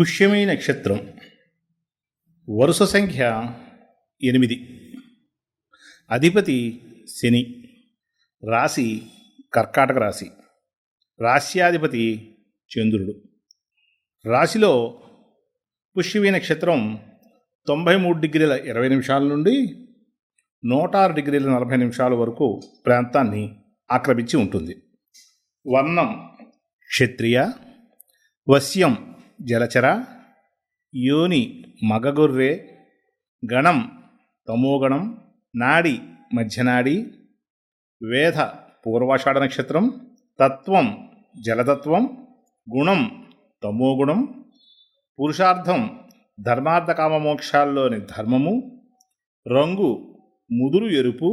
పుష్యమి నక్షత్రం. వరుస సంఖ్య ఎనిమిది. అధిపతి శని. రాశి కర్కాటక రాశి. రాశ్యాధిపతి చంద్రుడు. రాశిలో పుష్యమి నక్షత్రం తొంభై మూడు డిగ్రీల ఇరవై నిమిషాల నుండి నూట ఆరు డిగ్రీల నలభై నిమిషాల వరకు ప్రాంతాన్ని ఆక్రమించి ఉంటుంది. వర్ణం క్షత్రియ వశ్యం జలచర యోని మగగొర్రె గణం తమోగణం నాడి మధ్యనాడి వేధ పూర్వాషాఢ నక్షత్రం తత్వం జలతత్వం గుణం తమోగుణం పురుషార్థం ధర్మార్థకామమోక్షాల్లోని ధర్మము రంగు ముదురు ఎరుపు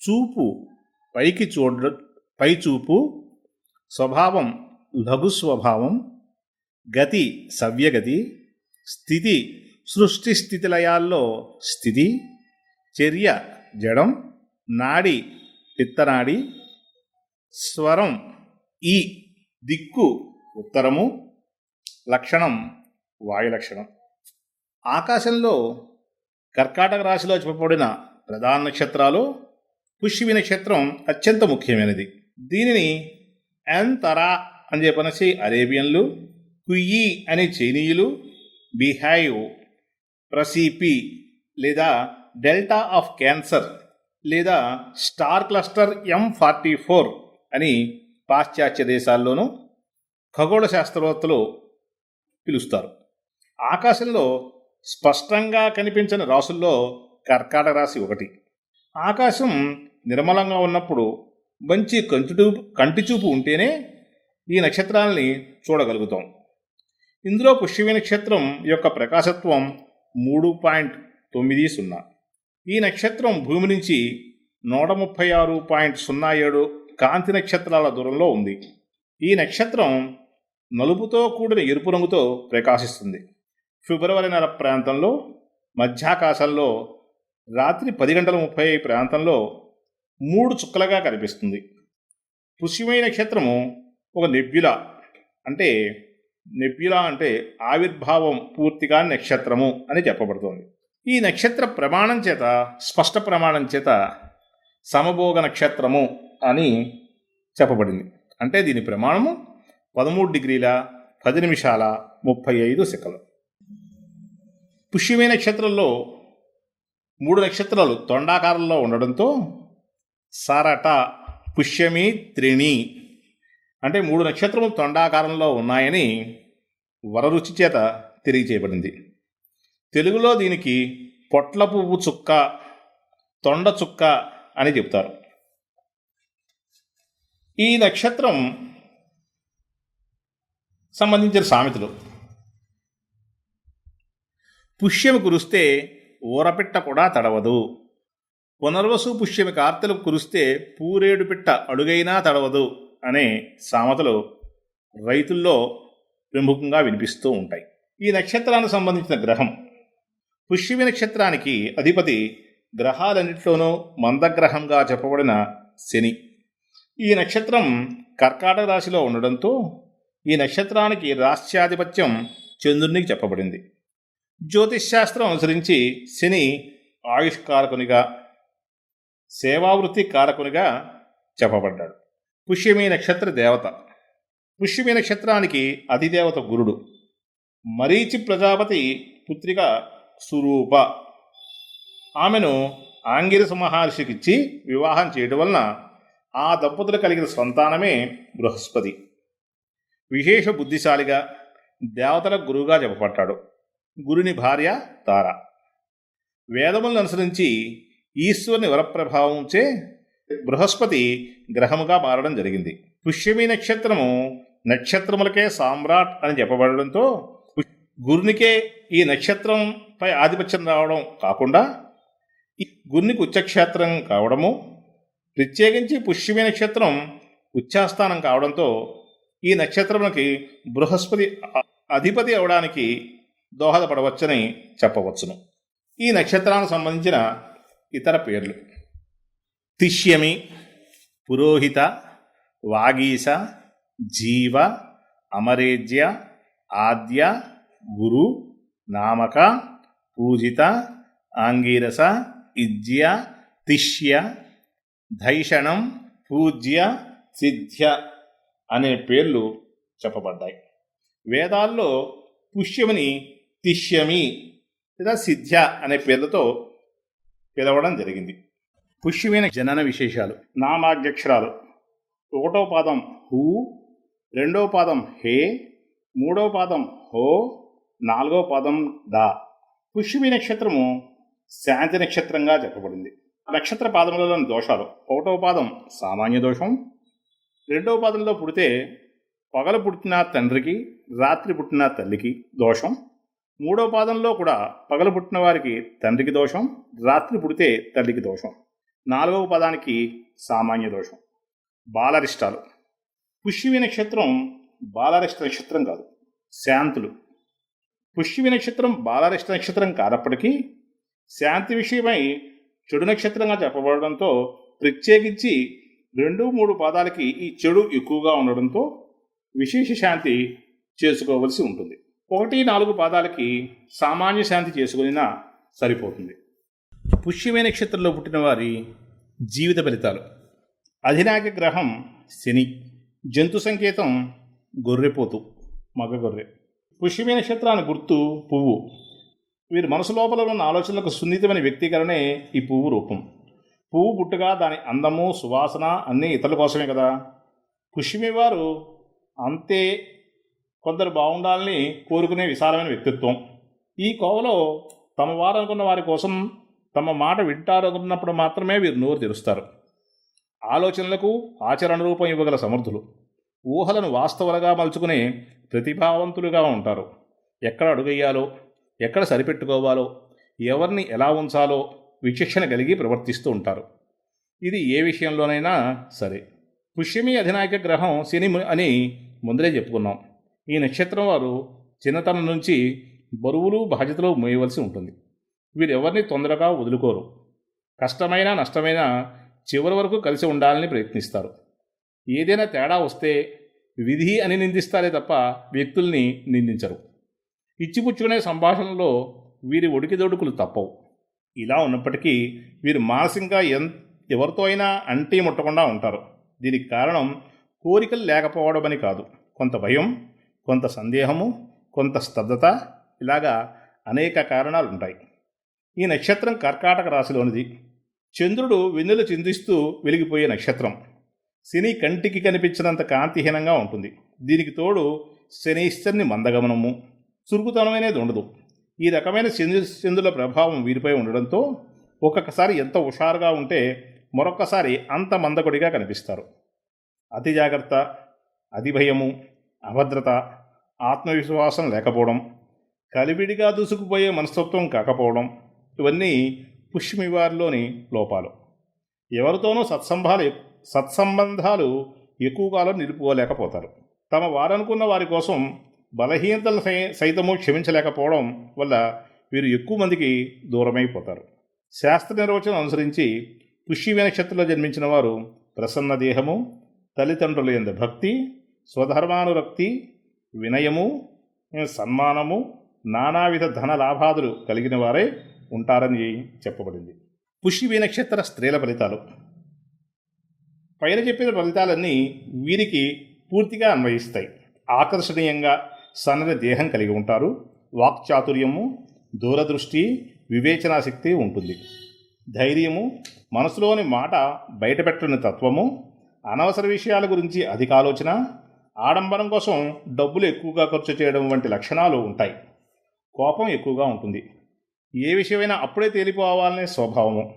చూపు పైకి చూడ పై చూపు స్వభావం లఘు స్వభావం గతి సవ్యగతి స్థితి సృష్టి స్థితిలయాల్లో స్థితి చర్య జడం నాడి పిత్తనాడి స్వరం ఈ దిక్కు ఉత్తరము లక్షణం వాయు లక్షణం. ఆకాశంలో కర్కాటక రాశిలో చెప్పబడిన ప్రధాన నక్షత్రాలు పుష్యమి నక్షత్రం అత్యంత ముఖ్యమైనది. దీనిని ఎంతరా అని చెప్పనసి అరేబియన్లు కుయ్యి అనే చైనీయులు బిహైవ్ ప్రసీపి లేదా డెల్టా ఆఫ్ క్యాన్సర్ లేదా star cluster M forty four అని పాశ్చాత్య దేశాల్లోనూ ఖగోళ శాస్త్రవేత్తలు పిలుస్తారు. ఆకాశంలో స్పష్టంగా కనిపించని రాసుల్లో కర్కాటక రాశి ఒకటి. ఆకాశం నిర్మలంగా ఉన్నప్పుడు మంచి కంటిచూపు కంటిచూపు ఉంటేనే ఈ నక్షత్రాలని చూడగలుగుతాం. ఇందులో పుష్యవి నక్షత్రం యొక్క ప్రకాశత్వం మూడు పాయింట్ తొమ్మిది సున్నా. ఈ నక్షత్రం భూమి నుంచి నూట ముప్పై ఆరు పాయింట్ సున్నా ఏడు కాంతి నక్షత్రాల దూరంలో ఉంది. ఈ నక్షత్రం నలుపుతో కూడిన ఎరుపు రంగుతో ప్రకాశిస్తుంది. ఫిబ్రవరి నెల ప్రాంతంలో మధ్యాకాశంలో రాత్రి పది గంటల ముప్పై ప్రాంతంలో మూడు చుక్కలుగా కనిపిస్తుంది. పుష్యమై నక్షత్రము ఒక నెబ్యుల అంటే నెబ్యులా అంటే ఆవిర్భావం పూర్తిగా నక్షత్రము అని చెప్పబడుతోంది. ఈ నక్షత్ర ప్రమాణం చేత స్పష్ట ప్రమాణం చేత సమభోగ నక్షత్రము అని చెప్పబడింది. అంటే దీని ప్రమాణము పదమూడు డిగ్రీల పది నిమిషాల ముప్పై ఐదు సెకలు పుష్యమే నక్షత్రంలో మూడు నక్షత్రాలు తొండాకారంలో ఉండడంతో సారట పుష్యమి త్రిణి అంటే మూడు నక్షత్రములు తొండాకారంలో ఉన్నాయని వరరుచి చేత తెలియచేయబడింది. తెలుగులో దీనికి పొట్ల పువ్వు చుక్క తొండ చుక్క అని చెప్తారు. ఈ నక్షత్రం సంబంధించిన సామెతలు. పుష్యమి కురిస్తే ఊరపిట్ట కూడా తడవదు. పునర్వసు పుష్యమి కార్తెలు కురిస్తే పూరేడు పిట్ట అడుగైనా తడవదు. అనే సామెతలు రైతుల్లో ప్రముఖంగా వినిపిస్తూ ఉంటాయి. ఈ నక్షత్రానికి సంబంధించిన గ్రహం పుష్యమి నక్షత్రానికి అధిపతి గ్రహాలన్నింటిలోనూ మందగ్రహంగా చెప్పబడిన శని. ఈ నక్షత్రం కర్కాటక రాశిలో ఉండడంతో ఈ నక్షత్రానికి రాష్ట్రాధిపత్యం చంద్రునికి చెప్పబడింది. జ్యోతిష్శాస్త్రం అనుసరించి శని ఆయుష్కారకునిగా సేవావృత్తి కారకునిగా చెప్పబడ్డాడు. పుష్యమి నక్షత్ర దేవత. పుష్యమి నక్షత్రానికి అధిదేవత గురుడు. మరీచి ప్రజాపతి పుత్రిక సురూప. ఆమెను ఆంగిరస మహర్షికిచ్చి వివాహం చేయడం వలన ఆ దంపతులు కలిగిన సంతానమే బృహస్పతి. విశేష బుద్ధిశాలిగా దేవతల గురువుగా చెప్పబడ్డాడు గురుని భార్య తార. వేదములను అనుసరించి ఈశ్వరుని వరప్రభావంచే బృహస్పతి గ్రహముగా మారడం జరిగింది. పుష్యమి నక్షత్రము నక్షత్రములకే సామ్రాట్ అని చెప్పబడడంతో గురునికే ఈ నక్షత్రంపై ఆధిపత్యం రావడం కాకుండా ఈ గురునికి ఉచ్చక్షేత్రం కావడము ప్రత్యేకించి పుష్యమి నక్షత్రం ఉచ్చాస్థానం కావడంతో ఈ నక్షత్రములకి బృహస్పతి అధిపతి అవడానికి దోహదపడవచ్చని చెప్పవచ్చును. ఈ నక్షత్రానికి సంబంధించిన ఇతర పేర్లు. తిష్యమి పురోహిత వాగీశ జీవ అమరేజ్య ఆద్య గురు నామక పూజిత ఆంగీరస ఇజ్య తిష్య ధైషణం పూజ్య సిద్ధ్య అనే పేర్లు చెప్పబడ్డాయి. వేదాల్లో పుష్యమిని తిష్యమి లేదా సిద్ధ్య అనే పేర్లతో పిలవడం జరిగింది. పుష్యమైన జనన విశేషాలు నామాధ్యక్షరాలు. ఒకటో పాదం హూ రెండో పాదం హే మూడో పాదం హో నాలుగో పాదం దా. పుష్యమి నక్షత్రము శాంతి నక్షత్రంగా చెప్పబడింది. నక్షత్ర పాదములలోని దోషాలు. ఒకటో పాదం సామాన్య దోషం. రెండవ పాదంలో పుడితే పగలు పుట్టిన తండ్రికి రాత్రి పుట్టిన తల్లికి దోషం. మూడో పాదంలో కూడా పగలు పుట్టిన వారికి తండ్రికి దోషం. రాత్రి పుడితే తల్లికి దోషం. నాలుగవ పదానికి సామాన్య దోషం. బాలరిష్టాలు. పుష్యవి నక్షత్రం బాలరిష్ట నక్షత్రం కాదు శాంతులు. పుష్యవి నక్షత్రం బాలరిష్ట నక్షత్రం కానప్పటికీ శాంతి విషయమై చెడు నక్షత్రంగా చెప్పబడడంతో ప్రత్యేకించి రెండు మూడు పాదాలకి ఈ చెడు ఎక్కువగా ఉండడంతో విశేష శాంతి చేసుకోవలసి ఉంటుంది. ఒకటి నాలుగు పాదాలకి సామాన్య శాంతి చేసుకునినా సరిపోతుంది. పుష్యమే నక్షత్రంలో పుట్టిన వారి జీవిత ఫలితాలు. అధినాయక గ్రహం శని. జంతు సంకేతం గొర్రెపోతు మగ గొర్రె. పుష్యమే నక్షత్రాన్ని గుర్తు పువ్వు. వీరి మనసు లోపల ఉన్న ఆలోచనలకు సున్నితమైన వ్యక్తీకరణే ఈ పువ్వు రూపం. పువ్వు పుట్టుగా దాని అందము సువాసన అన్నీ ఇతరుల కోసమే కదా. పుష్యమి వారు అంతే కొందరు బాగుండాలని కోరుకునే విశాలమైన వ్యక్తిత్వం. ఈ కోవలో తమ వారు అనుకున్న వారి కోసం తమ మాట వింటారనుకున్నప్పుడు మాత్రమే వీరు నోరు తెరుస్తారు. ఆలోచనలకు ఆచరణ రూపం ఇవ్వగల సమర్థులు ఊహలను వాస్తవాలుగా మలుచుకునే ప్రతిభావంతులుగా ఉంటారు. ఎక్కడ అడుగయ్యాలో ఎక్కడ సరిపెట్టుకోవాలో ఎవరిని ఎలా ఉంచాలో విచక్షణ కలిగి ప్రవర్తిస్తూ ఉంటారు. ఇది ఏ విషయంలోనైనా సరే. పుష్యమి అధినాయక గ్రహం శని అని ముందరే చెప్పుకున్నాం. ఈ నక్షత్రం వారు చిన్నతనం నుంచి బరువులు బాధ్యతలు మోయవలసి ఉంటుంది. వీరెవరిని తొందరగా వదులుకోరు. కష్టమైన నష్టమైన చివరి వరకు కలిసి ఉండాలని ప్రయత్నిస్తారు. ఏదైనా తేడా వస్తే విధి అని నిందిస్తారే తప్ప వ్యక్తుల్ని నిందించరు. ఇచ్చిపుచ్చుకునే సంభాషణలో వీరి ఒడికిదొడుకులు తప్పవు. ఇలా ఉన్నప్పటికీ వీరు మానసికంగా ఎన్ ఎవరితో అయినా అంటి ముట్టకుండా ఉంటారు. దీనికి కారణం కోరికలు లేకపోవడం అని కాదు. కొంత భయం కొంత సందేహము కొంత స్తబ్దత ఇలాగా అనేక కారణాలు ఉంటాయి ఈ నక్షత్రం కర్కాటక రాశిలోనిది. చంద్రుడు వెన్నెలు చిందిస్తూ వెలిగిపోయే నక్షత్రం. శని కంటికి కనిపించినంత కాంతిహీనంగా ఉంటుంది. దీనికి తోడు శనిశ్చర్ని మందగమనము. చురుకుతనమైనది ఉండదు. ఈ రకమైన చంద్రు చంద్రుల ప్రభావం వీరిపై ఉండడంతో ఒక్కొక్కసారి ఎంత హుషారుగా ఉంటే మరొక్కసారి అంత మందకొడిగా కనిపిస్తారు. అతి జాగ్రత్త అతి భయము అభద్రత ఆత్మవిశ్వాసం లేకపోవడం కలివిడిగా దూసుకుపోయే మనస్తత్వం కాకపోవడం ఇవన్నీ పుష్మివారిలోని లోపాలు. ఎవరితోనూ సత్సంభాలు సత్సంబంధాలు ఎక్కువ కాలం నిలుపుకోలేకపోతారు. తమ వారనుకున్న వారి కోసం బలహీనతలు సై- సైతము క్షమించలేకపోవడం వల్ల వీరు ఎక్కువ మందికి దూరమైపోతారు. శాస్త్ర నిర్వచనం అనుసరించి పుష్యమి నక్షత్రంలో జన్మించిన వారు ప్రసన్న దేహము తల్లిదండ్రుల ఎందు భక్తి స్వధర్మానురక్తి వినయము సన్మానము నానావిధ ధన లాభాదులు కలిగిన వారే ఉంటారని చెప్పబడింది. పుష్యవి నక్షత్ర స్త్రీల ఫలితాలు. పైన చెప్పిన ఫలితాలన్నీ వీరికి పూర్తిగా అన్వయిస్తాయి. ఆకర్షణీయంగా సన్నని దేహం కలిగి ఉంటారు. వాక్చాతుర్యము దూరదృష్టి వివేచనా శక్తి ఉంటుంది. ధైర్యము మనసులోని మాట బయటపెట్టని తత్వము అనవసర విషయాల గురించి అధిక ఆలోచన ఆడంబరం కోసం డబ్బులు ఎక్కువగా ఖర్చు చేయడం వంటి లక్షణాలు ఉంటాయి. కోపం ఎక్కువగా ఉంటుంది. ఏ విషయమైనా అప్పుడే తేలిపోవాలనే స్వభావము.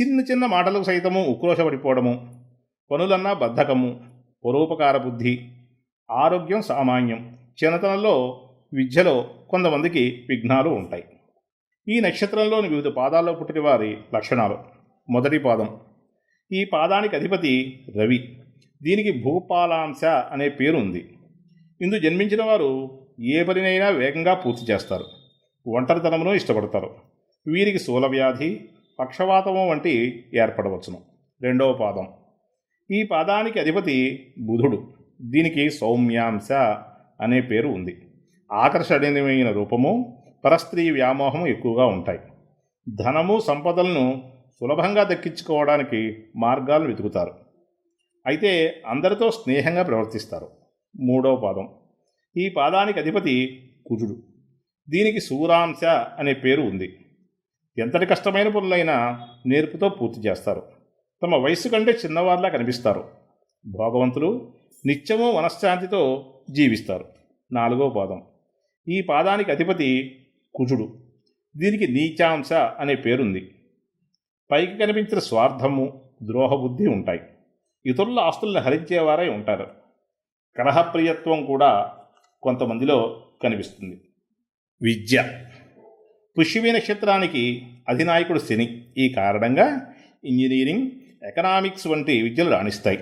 చిన్న చిన్న మాటలకు సైతము ఉక్రోషపడిపోవడము. పనులన్నా బద్ధకము. పరోపకార బుద్ధి. ఆరోగ్యం సామాన్యం. చిన్నతనంలో విద్యలో కొంతమందికి విఘ్నాలు ఉంటాయి. ఈ నక్షత్రంలోని వివిధ పాదాల్లో పుట్టిన వారి లక్షణాలు. మొదటి పాదం. ఈ పాదానికి అధిపతి రవి. దీనికి భూపాలాంశ అనే పేరు ఉంది ఇందు జన్మించిన వారు ఏ పనినైనా వేగంగా పూర్తి చేస్తారు. ఒంటరితనమును ఇష్టపడతారు. వీరికి స్థూలవ్యాధి పక్షవాతము వంటి ఏర్పడవచ్చును. రెండవ పాదం. ఈ పాదానికి అధిపతి బుధుడు. దీనికి సౌమ్యాంశ అనే పేరు ఉంది. ఆకర్షణీయమైన రూపము పరస్త్రీ వ్యామోహము ఎక్కువగా ఉంటాయి. ధనము సంపదలను సులభంగా దక్కించుకోవడానికి మార్గాలు వెతుకుతారు. అయితే అందరితో స్నేహంగా ప్రవర్తిస్తారు. మూడవ పాదం. ఈ పాదానికి అధిపతి కుజుడు. దీనికి సూరాంశ అనే పేరు ఉంది. ఎంతటి కష్టమైన పనులైనా నేర్పుతో పూర్తి చేస్తారు. తమ వయస్సు కంటే చిన్నవారిలా కనిపిస్తారు. భోగవంతులు నిత్యము మనశ్శాంతితో జీవిస్తారు. నాలుగో పాదం. ఈ పాదానికి అధిపతి కుజుడు. దీనికి నీచాంశ అనే పేరుంది. పైకి కనిపించిన స్వార్థము ద్రోహబుద్ధి ఉంటాయి. ఇతరుల ఆస్తుల్ని హరించేవారై ఉంటారు. కలహప్రియత్వం కూడా కొంతమందిలో కనిపిస్తుంది. విద్య. పుష్యవి నక్షత్రానికి అధినాయకుడు శని. ఈ కారణంగా ఇంజనీరింగ్ ఎకనామిక్స్ వంటి విద్యలు రాణిస్తాయి.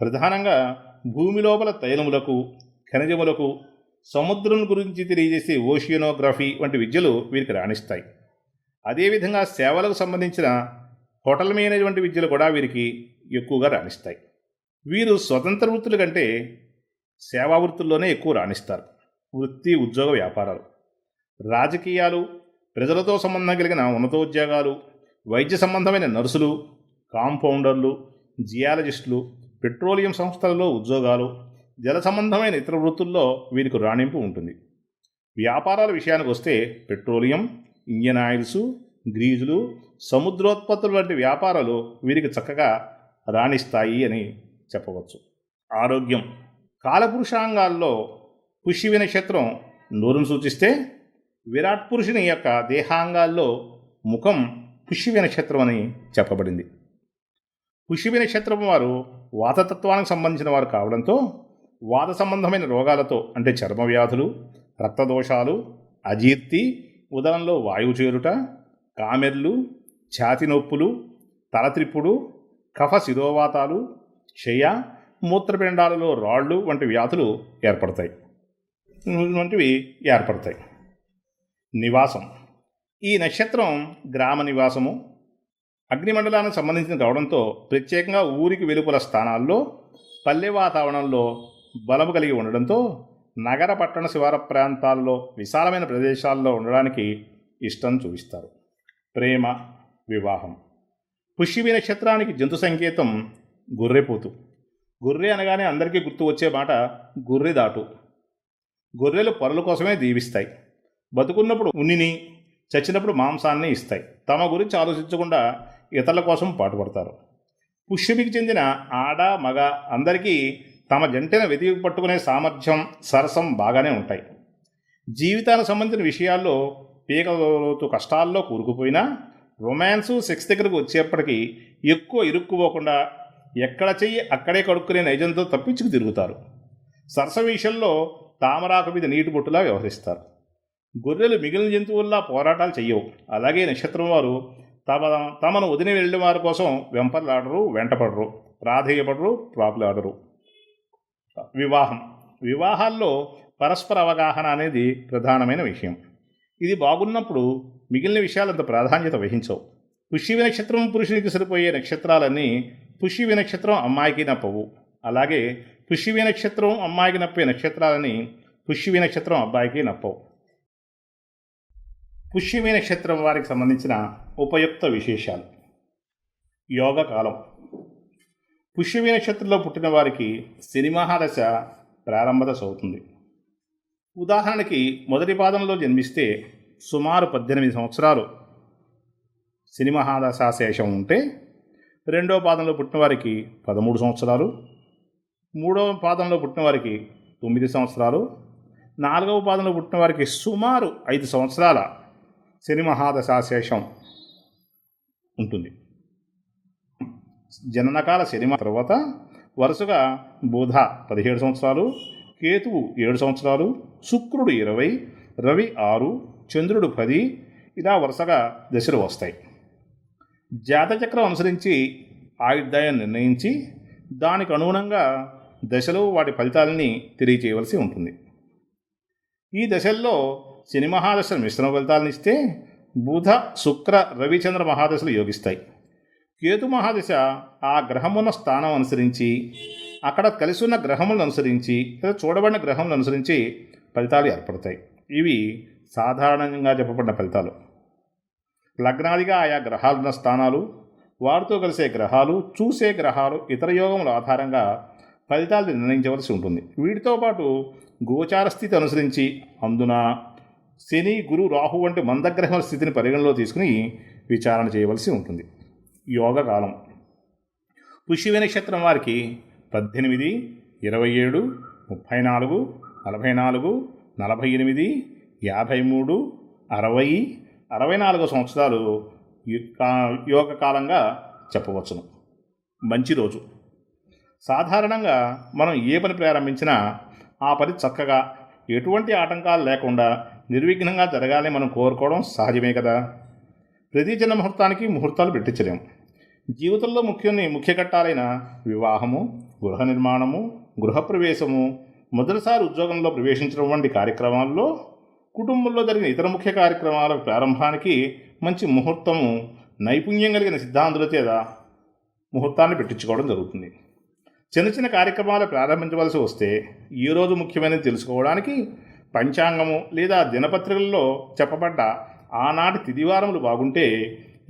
ప్రధానంగా భూమి లోపల తైలములకు ఖనిజములకు సముద్రం గురించి తెలియజేసే ఓషియనోగ్రఫీ వంటి విద్యలు వీరికి రాణిస్తాయి. అదేవిధంగా సేవలకు సంబంధించిన హోటల్ మేనేజ్మెంట్ విద్యలు కూడా వీరికి ఎక్కువగా రాణిస్తాయి. వీరు స్వతంత్ర వృత్తుల కంటే సేవా వృత్తుల్లోనే ఎక్కువ రాణిస్తారు. వృత్తి ఉద్యోగ వ్యాపారాలు. రాజకీయాలు ప్రజలతో సంబంధం కలిగిన ఉన్నతోద్యోగాలు వైద్య సంబంధమైన నర్సులు కాంపౌండర్లు జియాలజిస్టులు పెట్రోలియం సంస్థలలో ఉద్యోగాలు జల సంబంధమైన ఇతర వృత్తుల్లో వీరికి రాణింపు ఉంటుంది. వ్యాపారాల విషయానికి వస్తే పెట్రోలియం ఇంజన్ ఆయిల్స్ గ్రీజులు సముద్రోత్పత్తులు వంటి వ్యాపారాలు వీరికి చక్కగా రాణిస్తాయి అని చెప్పవచ్చు. ఆరోగ్యం. కాలపురుషాంగాల్లో పుష్యవి నక్షత్రం నూరును సూచిస్తే విరాట్ పురుషుని యొక్క దేహాంగాల్లో ముఖం పుష్యవి నక్షత్రం అని చెప్పబడింది. పుష్యవి నక్షత్రం వారు వాతతత్వానికి సంబంధించిన వారు కావడంతో వాత సంబంధమైన రోగాలతో అంటే చర్మ వ్యాధులు రక్తదోషాలు అజీర్తి ఉదరంలో వాయువు చేరుట కామెర్లు ఛాతి నొప్పులు తలత్రిప్పుడు కఫ శిరోవాతాలు క్షయ మూత్రపిండాలలో రాళ్ళు వంటి వ్యాధులు ఏర్పడతాయి. వంటివి ఏర్పడతాయి. నివాసం ఈ నక్షత్రం గ్రామ నివాసము. అగ్నిమండలానికి సంబంధించిన కావడంతో ప్రత్యేకంగా ఊరికి వెలుపల స్థానాల్లో పల్లె వాతావరణంలో బలము కలిగి ఉండడంతో నగర పట్టణ శివార ప్రాంతాల్లో విశాలమైన ప్రదేశాల్లో ఉండడానికి ఇష్టం చూపిస్తారు. ప్రేమ వివాహం. పుష్యమి నక్షత్రానికి జంతు సంకేతం గొర్రెపోతు. గొర్రె అనగానే అందరికీ గుర్తు వచ్చే మాట గొర్రె దాటు. గొర్రెలు పరుల కోసమే దీవిస్తాయి. బతుకున్నప్పుడు ఉన్నిని చచ్చినప్పుడు మాంసాన్ని ఇస్తాయి. తమ గురించి ఆలోచించకుండా ఇతరుల కోసం పాటుపడతారు. పుష్యమికి చెందిన ఆడ మగ అందరికీ తమ జంటను వెతికి పట్టుకునే సామర్థ్యం సరసం బాగానే ఉంటాయి. జీవితానికి సంబంధించిన విషయాల్లో పీకలోతు కష్టాల్లో కూరుకుపోయినా రొమాన్సు సెక్స్ దగ్గరకు వచ్చేప్పటికీ ఎక్కువ ఇరుక్కుపోకుండా ఎక్కడ చెయ్యి అక్కడే కడుక్కునే నైజంతో తప్పించుకు తిరుగుతారు. సరస విషయంలో తామరాకు మీద నీటి బొట్టులా వ్యవహరిస్తారు. గొర్రెలు మిగిలిన జంతువుల్లా పోరాటాలు చెయ్యవు. అలాగే నక్షత్రం వారు తమ తమను వదిలి వెళ్ళిన వారి కోసం వెంపర్లాడరు వెంటపడరు ప్రాధేయపడరు ప్రాపులాడరు వివాహం. వివాహాల్లో పరస్పర అవగాహన అనేది ప్రధానమైన విషయం. ఇది బాగున్నప్పుడు మిగిలిన విషయాలంత ప్రాధాన్యత వహించవు. పుష్యవి నక్షత్రం పురుషునికి సరిపోయే నక్షత్రాలన్నీ పుష్యవి నక్షత్రం అమ్మాయికి నప్పవు. అలాగే పుష్యవి నక్షత్రం అమ్మాయికి నప్పే నక్షత్రాలని పుష్యవి నక్షత్రం అబ్బాయికి నప్పవు. పుష్యమి నక్షత్రం వారికి సంబంధించిన ఉపయుక్త విశేషాలు. యోగ కాలం పుష్యమి నక్షత్రంలో పుట్టిన వారికి సినిమాహాదశ ప్రారంభదశ ప్రారంభ దశ అవుతుంది. ఉదాహరణకి మొదటి పాదంలో జన్మిస్తే సుమారు పద్దెనిమిది సంవత్సరాలు శని శేషం ఉంటే రెండవ పాదంలో పుట్టిన వారికి పదమూడు సంవత్సరాలు మూడవ పాదంలో పుట్టిన వారికి తొమ్మిది సంవత్సరాలు నాలుగవ పాదంలో పుట్టిన వారికి సుమారు ఐదు సంవత్సరాల శని మహాదశాశేషం ఉంటుంది. జననకాల శని తర్వాత వరుసగా బుధ పదిహేడు సంవత్సరాలు కేతువు ఏడు సంవత్సరాలు శుక్రుడు ఇరవై రవి ఆరు చంద్రుడు పది ఇలా వరుసగా దశలు వస్తాయి. జాతచక్రం అనుసరించి ఆయుర్దాయం నిర్ణయించి దానికి అనుగుణంగా దశలు వాటి ఫలితాలని తెలియచేయవలసి ఉంటుంది. ఈ దశల్లో శని మహాదశ మిశ్రమ ఫలితాలను ఇస్తే బుధ శుక్ర రవిచంద్ర మహాదశలు యోగిస్తాయి. కేతు మహాదశ ఆ గ్రహమున్న స్థానం అనుసరించి అక్కడ కలిసి ఉన్న గ్రహములను అనుసరించి లేదా చూడబడిన గ్రహములను అనుసరించి ఫలితాలు ఏర్పడతాయి. ఇవి సాధారణంగా చెప్పబడిన ఫలితాలు. లగ్నాదిగా ఆయా గ్రహాలున్న స్థానాలు వారితో కలిసే గ్రహాలు చూసే గ్రహాలు ఇతర యోగముల ఆధారంగా ఫలితాలు నిర్ణయించవలసి ఉంటుంది. వీటితో పాటు గోచార స్థితి అనుసరించి అందున శని గురు రాహు వంటి మందగ్రహం స్థితిని పరిగణలో తీసుకుని విచారణ చేయవలసి ఉంటుంది. యోగ కాలం. పుష్యమి నక్షత్రం వారికి పద్దెనిమిది ఇరవై ఏడు ముప్పై నాలుగు నలభై నాలుగు నలభై ఎనిమిది యాభై మూడు అరవై అరవై నాలుగు సంవత్సరాలు యు- యోగ కాలంగా చెప్పవచ్చును. మంచి రోజు. సాధారణంగా మనం ఏ పని ప్రారంభించినా ఆ పని చక్కగా ఎటువంటి ఆటంకాలు లేకుండా నిర్విఘ్నంగా జరగాలని మనం కోరుకోవడం సహజమే కదా. ప్రతి చిన్న ముహూర్తానికి ముహూర్తాలు పెట్టించలేం. జీవితంలో ముఖ్యని ముఖ్య ఘట్టాలైన వివాహము గృహ నిర్మాణము గృహప్రవేశము మొదటిసారి ఉద్యోగంలో ప్రవేశించడం వంటి కార్యక్రమాల్లో కుటుంబంలో జరిగిన ఇతర ముఖ్య కార్యక్రమాల ప్రారంభానికి మంచి ముహూర్తము నైపుణ్యం కలిగిన సిద్ధాంతుల చేత ముహూర్తాన్ని పెట్టించుకోవడం జరుగుతుంది. చిన్న చిన్న కార్యక్రమాలు ప్రారంభించవలసి వస్తే ఈ రోజు ముఖ్యమైనది తెలుసుకోవడానికి పంచాంగము లేదా దినపత్రికల్లో చెప్పబడ్డ ఆనాటి తిదివారములు బాగుంటే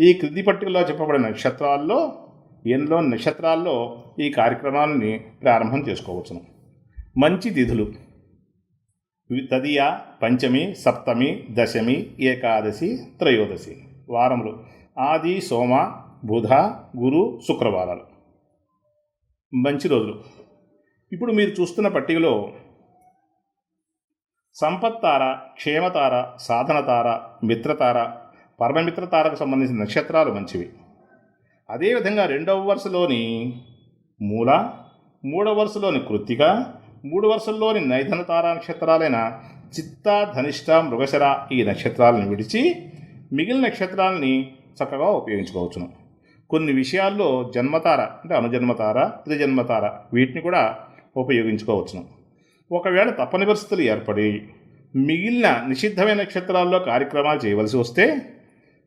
ఈ క్రింది పట్టికలో చెప్పబడిన నక్షత్రాల్లో ఎన్నో నక్షత్రాల్లో ఈ కార్యక్రమాలని ప్రారంభం చేసుకోవచ్చును. మంచి తిథులు. తదియ పంచమి సప్తమి దశమి ఏకాదశి త్రయోదశి వారములు. ఆది సోమ బుధ గురు శుక్రవారాలు. మంచి రోజులు. ఇప్పుడు మీరు చూస్తున్న పట్టికలో సంపత్తార క్షేమతార సాధనతార మిత్రతార పరమమిత్రతారకు సంబంధించిన నక్షత్రాలు మంచివి. అదేవిధంగా రెండవ వరుసలోని మూల మూడవ వరుసలోని కృత్తిక మూడు వరుసల్లోని నైధన తారా నక్షత్రాలైన చిత్త ధనిష్ట మృగశర ఈ నక్షత్రాలను విడిచి మిగిలిన నక్షత్రాలని చక్కగా ఉపయోగించుకోవచ్చును. కొన్ని విషయాల్లో జన్మతార అంటే అనుజన్మతార త్రిజన్మతార వీటిని కూడా ఉపయోగించుకోవచ్చును. ఒకవేళ తప్పని పరిస్థితులు ఏర్పడి మిగిలిన నిషిద్ధమైన నక్షత్రాల్లో కార్యక్రమాలు చేయవలసి వస్తే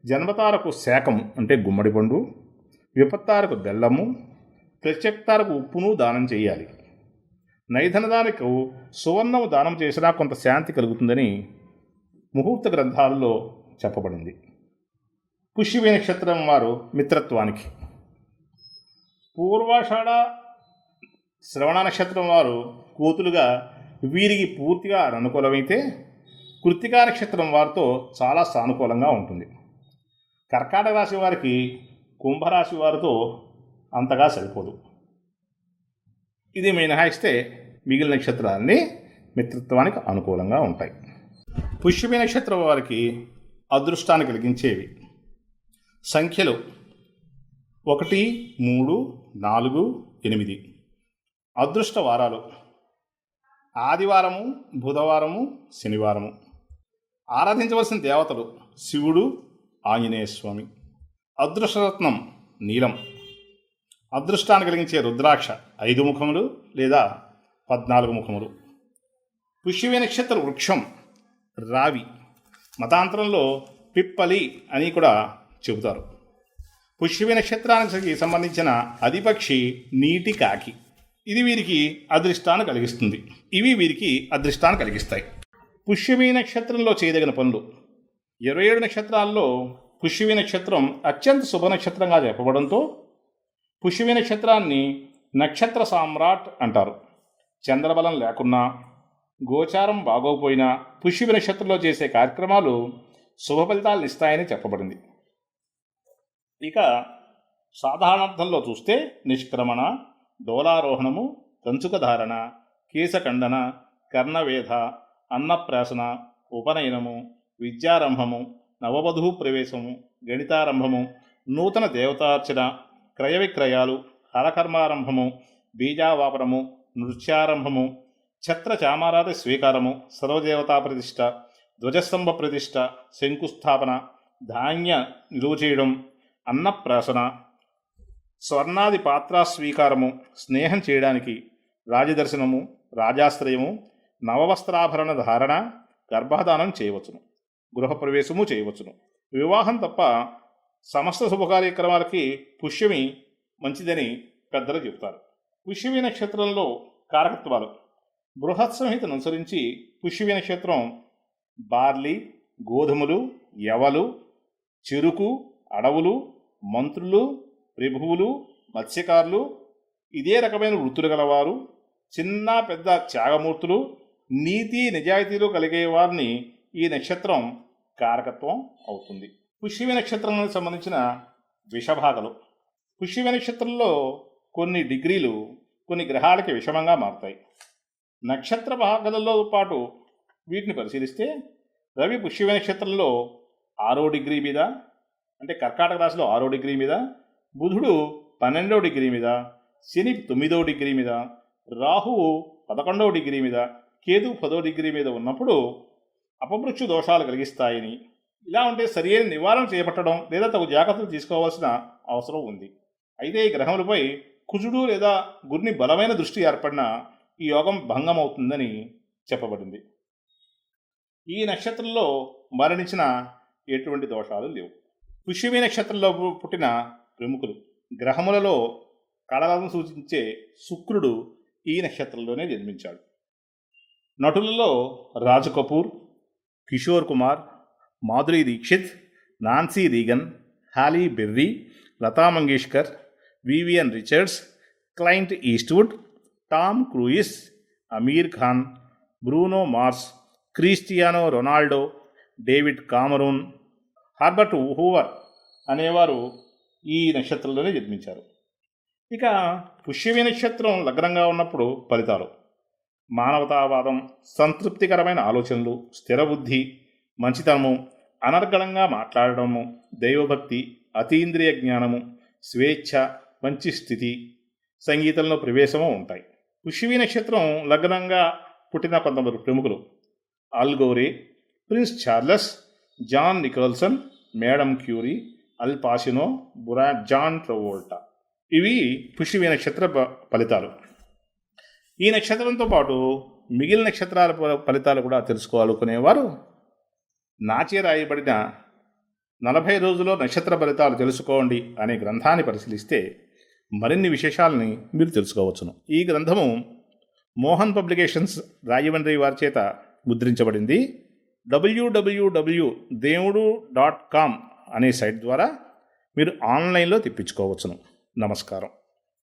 జన్మతారకు శాకము అంటే గుమ్మడి పండు విపత్తారకు బెల్లము ప్రత్యక్తారకు ఉప్పును దానం చేయాలి. నైధనదానికి సువర్ణము దానం చేసినా కొంత శాంతి కలుగుతుందని ముహూర్త గ్రంథాలలో చెప్పబడింది. పుష్యమి నక్షత్రం వారు మిత్రత్వానికి. పూర్వాషాఢ శ్రవణ నక్షత్రం వారు కూతులుగా వీరికి పూర్తిగా అనుకూలమైతే కృత్తికా నక్షత్రం వారితో చాలా సానుకూలంగా ఉంటుంది. కర్కాటక రాశి వారికి కుంభరాశి వారితో అంతగా సరిపోదు. ఇది మినహాయిస్తే మిగిలిన నక్షత్రాలన్నీ మిత్రత్వానికి అనుకూలంగా ఉంటాయి. పుష్యమి నక్షత్రం వారికి అదృష్టాన్ని కలిగించేవి. సంఖ్యలు ఒకటి మూడు నాలుగు ఎనిమిది. అదృష్ట వారాలు. ఆదివారము బుధవారము శనివారము. ఆరాధించవలసిన దేవతలు శివుడు ఆంజనేయ స్వామి. అదృష్టరత్నం నీలం. అదృష్టాన్ని కలిగించే రుద్రాక్ష ఐదు ముఖములు లేదా పద్నాలుగు ముఖములు. పుష్యవి నక్షత్ర వృక్షం రావి. మతాంతరంలో పిప్పలి అని కూడా చెబుతారు. పుష్యవి నక్షత్రానికి సంబంధించిన అధిపక్షి నీటి కాకి. ఇది వీరికి అదృష్టాన్ని కలిగిస్తుంది. ఇవి వీరికి అదృష్టాన్ని కలిగిస్తాయి. పుష్యమి నక్షత్రంలో చేయదగిన పనులు. ఇరవై ఏడు నక్షత్రాల్లో పుష్యమి నక్షత్రం అత్యంత శుభ నక్షత్రంగా చెప్పబడంతో పుష్యమి నక్షత్రాన్ని నక్షత్ర సామ్రాట్ అంటారు. చంద్రబలం లేకున్నా గోచారం బాగోపోయినా పుష్యమి నక్షత్రంలో చేసే కార్యక్రమాలు శుభ ఫలితాలను ఇస్తాయని చెప్పబడింది. ఇక సాధారణార్థంలో చూస్తే నిష్క్రమణ డోలారోహణము కంచుకధారణ కేశఖండన కర్ణవేధ అన్నప్రాసన ఉపనయనము విద్యారంభము నవవధూ ప్రవేశము గణితారంభము నూతన దేవతార్చన క్రయ విక్రయాలు హరకర్మారంభము బీజావాపనము నృత్యారంభము ఛత్ర చామారాధ స్వీకారము సర్వదేవతా ప్రతిష్ట ధ్వజస్తంభ ప్రతిష్ట శంకుస్థాపన ధాన్య నిలువ చేయడం అన్నప్రాసన స్వర్ణాది పాత్ర స్వీకారము స్నేహం చేయడానికి రాజదర్శనము రాజాశ్రయము నవవస్త్రాభరణ ధారణ గర్భధానం చేయవచ్చును గృహప్రవేశము చేయవచ్చును. వివాహం తప్ప సమస్త శుభకార్యక్రమాలకి పుష్యమి మంచిదని పెద్దలు చెబుతారు. పుష్యమి నక్షత్రంలో కారకత్వాలు. బృహత్ సంహితను అనుసరించి పుష్యమి నక్షత్రం బార్లీ గోధుమలు యవలు చెరుకు అడవులు మంత్రులు ప్రభువులు మత్స్యకారులు ఇదే రకమైన వృత్తులు గలవారు చిన్న పెద్ద త్యాగమూర్తులు నీతి నిజాయితీలు కలిగే వారిని ఈ నక్షత్రం కారకత్వం అవుతుంది. పుష్యమి నక్షత్రానికి సంబంధించిన విషభాగలు. పుష్యమి నక్షత్రంలో కొన్ని డిగ్రీలు కొన్ని గ్రహాలకి విషమంగా మారుతాయి. నక్షత్ర భాగాలలో పాటు వీటిని పరిశీలిస్తే రవి పుష్యమి నక్షత్రంలో ఆరో డిగ్రీ మీద అంటే కర్కాటక రాశిలో ఆరో డిగ్రీ మీద బుధుడు పన్నెండవ డిగ్రీ మీద శని తొమ్మిదవ డిగ్రీ మీద రాహువు పదకొండవ డిగ్రీ మీద కేతు పదో డిగ్రీ మీద ఉన్నప్పుడు అపమృత్యు దోషాలు కలిగిస్తాయని ఇలా ఉంటే సరియైన నివారణ చేపట్టడం లేదా తగు జాగ్రత్తలు తీసుకోవాల్సిన అవసరం ఉంది. అయితే ఈ గ్రహములపై కుజుడు లేదా గురిని బలమైన దృష్టి ఏర్పడిన ఈ యోగం భంగం అవుతుందని చెప్పబడింది. ఈ నక్షత్రంలో మరణించిన ఎటువంటి దోషాలు లేవు. పుష్యమి నక్షత్రంలో పుట్టిన ప్రముఖులు. గ్రహములలో కళలను సూచించే శుక్రుడు ఈ నక్షత్రంలోనే జన్మించాడు. నటులలో Raj Kapoor Kishore Kumar Madhuri Dixit Nancy Reagan Halle Berry Lata Mangeshkar Vivian Richards Clint Eastwood Tom Cruise Aamir Khan Bruno Mars Cristiano Ronaldo David Cameron Herbert Hoover అనేవారు ఈ నక్షత్రంలోనే జన్మించారు. ఇక పుష్యవి నక్షత్రం లగ్నంగా ఉన్నప్పుడు ఫలితాలు. మానవతావాదం సంతృప్తికరమైన ఆలోచనలు స్థిరబుద్ధి మంచితనము అనర్గళంగా మాట్లాడడము దైవభక్తి అతీంద్రియ జ్ఞానము స్వేచ్ఛ మంచి స్థితి సంగీతంలో ప్రవేశము ఉంటాయి. పుష్యవి నక్షత్రం లగ్నంగా పుట్టిన కొంతమంది ప్రముఖులు. Al Gore Prince Charles John Nicholson Madame Curie Al Pacino బురా John Travolta. ఇవి పుష్యమి నక్షత్ర ఫలితాలు. ఈ నక్షత్రంతో పాటు మిగిలిన నక్షత్రాల ఫలితాలు కూడా తెలుసుకోవాలనుకునేవారు నాచే రాయబడిన నలభై రోజుల్లో నక్షత్ర ఫలితాలు తెలుసుకోండి అనే గ్రంథాన్ని పరిశీలిస్తే మరిన్ని విశేషాలని మీరు తెలుసుకోవచ్చును. ఈ గ్రంథము మోహన్ పబ్లికేషన్స్ రాజమండ్రి వారి చేత ముద్రించబడింది. డబ్ల్యూడబ్ల్యూడబ్ల్యూ దేవుడు డాట్ కామ్ అనే సైట్ ద్వారా మీరు ఆన్లైన్లో తెప్పించుకోవచ్చును. నమస్కారం.